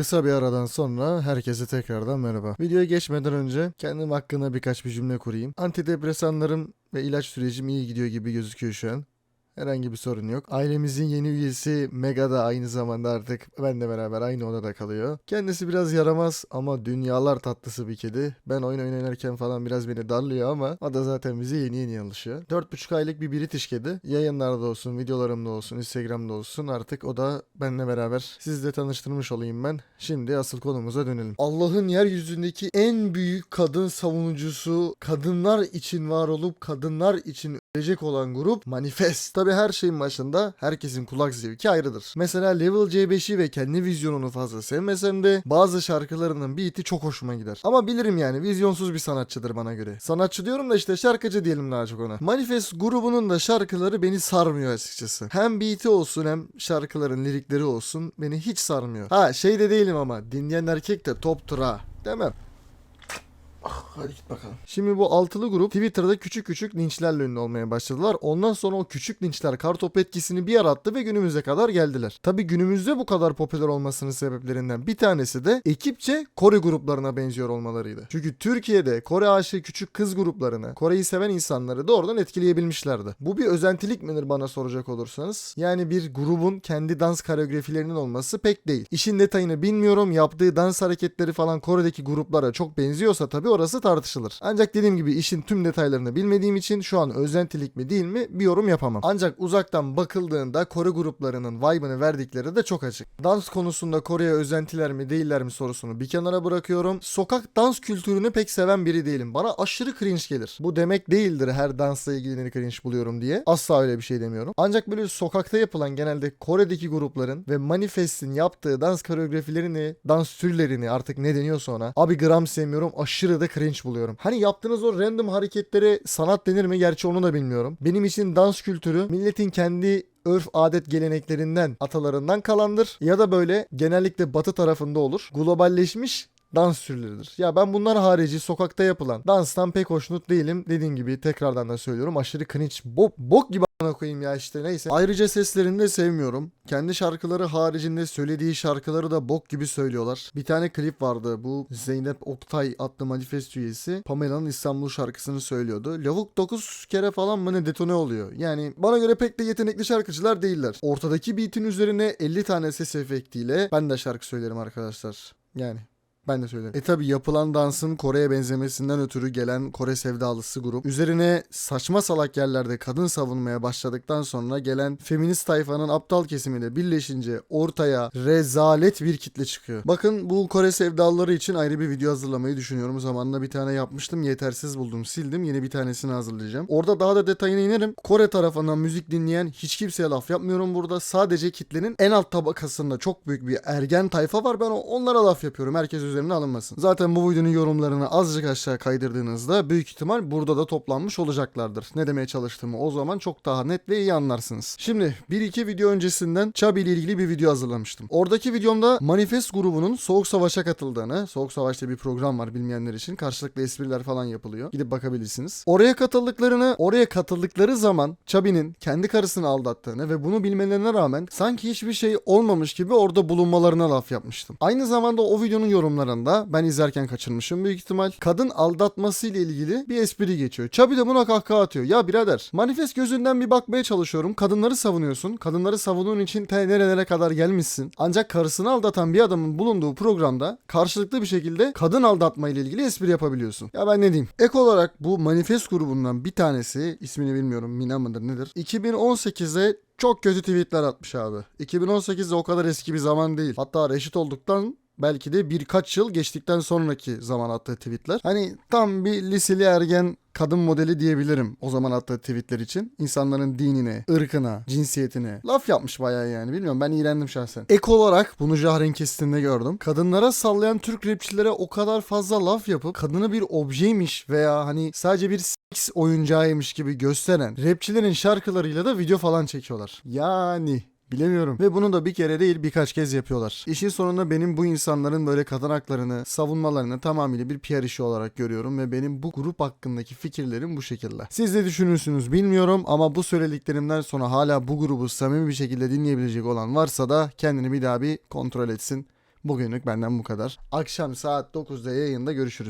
Kısa bir aradan sonra herkese tekrardan merhaba. Videoya geçmeden önce kendim hakkında birkaç bir cümle kurayım. Antidepresanlarım ve ilaç sürecim iyi gidiyor gibi gözüküyor şu an. Herhangi bir sorun yok. Ailemizin yeni üyesi Mega da aynı zamanda artık benle beraber aynı odada kalıyor. Kendisi biraz yaramaz ama dünyalar tatlısı bir kedi. Ben oyun oynarken falan biraz beni darlıyor ama o da zaten bize yeni yeni alışıyor. 4,5 aylık bir British kedi. Yayınlarda olsun, videolarımda olsun, Instagram'da olsun artık o da benle beraber sizle tanıştırmış olayım ben. Şimdi asıl konumuza dönelim. Allah'ın yeryüzündeki en büyük kadın savunucusu, kadınlar için var olup kadınlar için ölecek olan grup Manifest. Tabi her şeyin başında herkesin kulak zevki ayrıdır. Mesela Level C5'i ve kendi vizyonunu fazla sevmesem de bazı şarkılarının beat'i çok hoşuma gider. Ama bilirim yani vizyonsuz bir sanatçıdır bana göre. Sanatçı diyorum da işte şarkıcı diyelim daha çok ona. Manifest grubunun da şarkıları beni sarmıyor açıkçası. Hem beat'i olsun hem şarkıların lirikleri olsun beni hiç sarmıyor. Ha şey de değilim ama dinleyen erkek de top tura demem. Ah, hadi git bakalım. Şimdi bu altılı grup Twitter'da küçük küçük linçlerle ünlü olmaya başladılar. Ondan sonra o küçük linçler kartopu etkisini bir yarattı ve günümüze kadar geldiler. Tabi günümüzde bu kadar popüler olmasının sebeplerinden bir tanesi de ekipçe Kore gruplarına benziyor olmalarıydı. Çünkü Türkiye'de Kore aşığı küçük kız gruplarını, Kore'yi seven insanları doğrudan etkileyebilmişlerdi. Bu bir özentilik midir bana soracak olursanız? Yani bir grubun kendi dans koreografilerinin olması pek değil. İşin detayını bilmiyorum. Yaptığı dans hareketleri falan Kore'deki gruplara çok benziyorsa tabi orası tartışılır. Ancak dediğim gibi işin tüm detaylarını bilmediğim için şu an özentilik mi değil mi bir yorum yapamam. Ancak uzaktan bakıldığında Kore gruplarının vibe'ını verdikleri de çok açık. Dans konusunda Kore'ye özentiler mi değiller mi sorusunu bir kenara bırakıyorum. Sokak dans kültürünü pek seven biri değilim. Bana aşırı cringe gelir. Bu demek değildir her dansla ilgili cringe buluyorum diye. Asla öyle bir şey demiyorum. Ancak böyle sokakta yapılan genelde Kore'deki grupların ve Manifest'in yaptığı dans koreografilerini, dans türlerini artık ne deniyorsa ona abi gram sevmiyorum. Aşırı da cringe buluyorum. Hani yaptığınız o random hareketlere sanat denir mi? Gerçi onu da bilmiyorum. Benim için dans kültürü milletin kendi örf adet geleneklerinden atalarından kalandır ya da böyle genellikle batı tarafında olur. Globalleşmiş dans türleridir. Ya ben bunlar harici sokakta yapılan danstan pek hoşnut değilim. Dediğim gibi tekrardan da söylüyorum aşırı cringe bok, bok gibi a**ına koyayım ya işte neyse. Ayrıca seslerini de sevmiyorum. Kendi şarkıları haricinde söylediği şarkıları da bok gibi söylüyorlar. Bir tane klip vardı bu Zeynep Oktay adlı manifest üyesi Pamela'nın İstanbul şarkısını söylüyordu. Lavuk 9 kere falan mı ne detone oluyor. Yani bana göre pek de yetenekli şarkıcılar değiller. Ortadaki beat'in üzerine 50 tane ses efektiyle ben de şarkı söylerim arkadaşlar. Yani ben de söylerim. E tabi yapılan dansın Kore'ye benzemesinden ötürü gelen Kore sevdalısı grup üzerine saçma salak yerlerde kadın savunmaya başladıktan sonra gelen feminist tayfanın aptal kesimiyle birleşince ortaya rezalet bir kitle çıkıyor. Bakın bu Kore sevdalıları için ayrı bir video hazırlamayı düşünüyorum. Zamanında bir tane yapmıştım. Yetersiz buldum. Sildim. Yeni bir tanesini hazırlayacağım. Orada daha da detayına inerim. Kore tarafından müzik dinleyen hiç kimseye laf yapmıyorum burada. Sadece kitlenin en alt tabakasında çok büyük bir ergen tayfa var. Ben onlara laf yapıyorum. Herkes üzerine alınmasın. Zaten bu videonun yorumlarını azıcık aşağı kaydırdığınızda büyük ihtimal burada da toplanmış olacaklardır. Ne demeye çalıştığımı o zaman çok daha net ve iyi anlarsınız. Şimdi bir iki video öncesinden Chubby ile ilgili bir video hazırlamıştım. Oradaki videomda Manifest grubunun Soğuk Savaş'a katıldığını, Soğuk Savaş'ta bir program var bilmeyenler için. Karşılıklı espriler falan yapılıyor. Gidip bakabilirsiniz. Oraya katıldıklarını, oraya katıldıkları zaman Chubby'nin kendi karısını aldattığını ve bunu bilmelerine rağmen sanki hiçbir şey olmamış gibi orada bulunmalarına laf yapmıştım. Aynı zamanda o videonun yorumlarında ben izlerken kaçırmışım büyük ihtimal. Kadın aldatması ile ilgili bir espri geçiyor. Chubby de buna kahkaha atıyor. Ya birader manifest gözünden bir bakmaya çalışıyorum. Kadınları savunuyorsun. Kadınları savunduğun için te nerelere kadar gelmişsin. Ancak karısını aldatan bir adamın bulunduğu programda karşılıklı bir şekilde kadın aldatma ile ilgili espri yapabiliyorsun. Ya ben ne diyeyim? Ek olarak bu manifest grubundan bir tanesi ismini bilmiyorum Mina mıdır nedir? 2018'de çok kötü tweetler atmış abi. 2018 de o kadar eski bir zaman değil. Hatta reşit olduktan belki de birkaç yıl geçtikten sonraki zaman attığı tweetler. Hani tam bir liseli ergen kadın modeli diyebilirim o zaman attığı tweetler için. İnsanların dinine, ırkına, cinsiyetine laf yapmış bayağı yani. Bilmiyorum ben iğrendim şahsen. Ek olarak bunu Jahren kesitinde gördüm. Kadınlara sallayan Türk rapçilere o kadar fazla laf yapıp kadını bir objeymiş veya hani sadece bir seks oyuncağıymış gibi gösteren rapçilerin şarkılarıyla da video falan çekiyorlar. Yani Bilemiyorum. Ve bunu da bir kere değil birkaç kez yapıyorlar. İşin sonunda benim bu insanların böyle kadın haklarını savunmalarını tamamıyla bir PR işi olarak görüyorum ve benim bu grup hakkındaki fikirlerim bu şekilde. Siz ne düşünürsünüz bilmiyorum ama bu söylediklerimden sonra hala bu grubu samimi bir şekilde dinleyebilecek olan varsa da kendini bir daha bir kontrol etsin. Bugünlük benden bu kadar. Akşam saat 9'da yayında görüşürüz.